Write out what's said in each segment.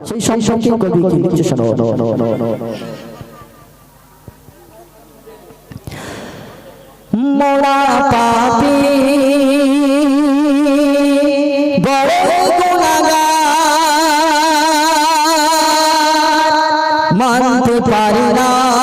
সেই সম্পর্কে কবি কিছু শোনো মোরা পাপি মানতে পারি না।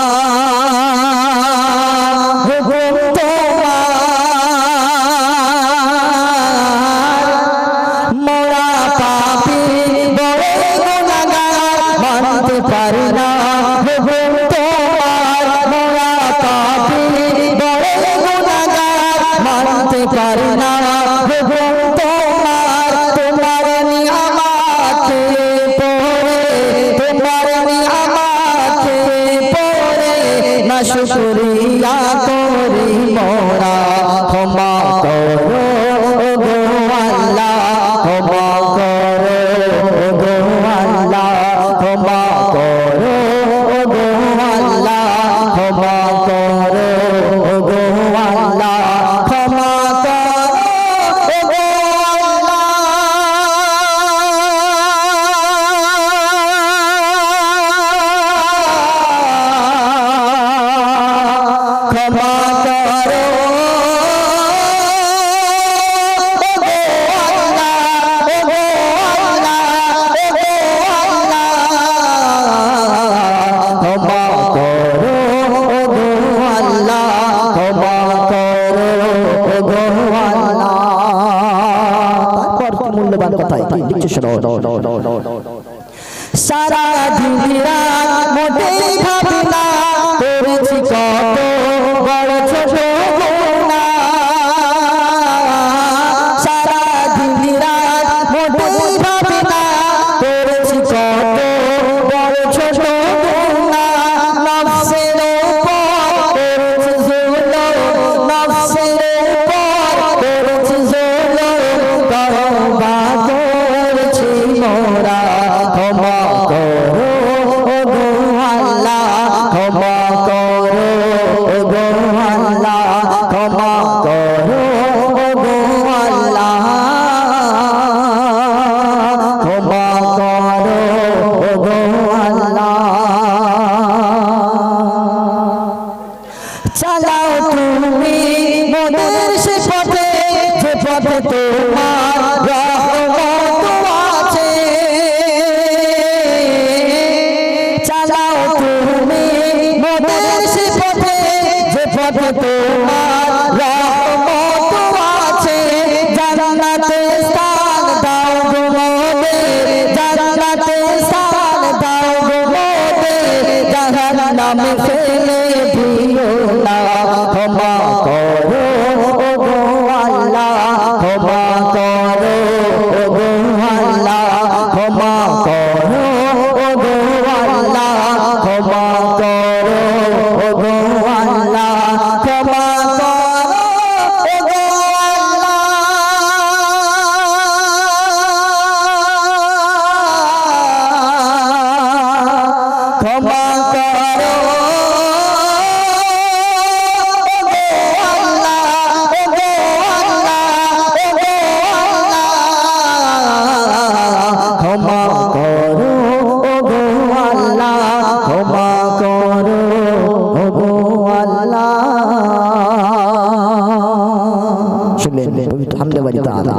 পারে না। মূল্যবান কথায় নিচ্ছে শোনো সারা দুনিয়া মোটেই ভাবনা চালাও তুমি। মোদের সে পথে যে পথে তোমার അഹന്ത വരുത്താതെ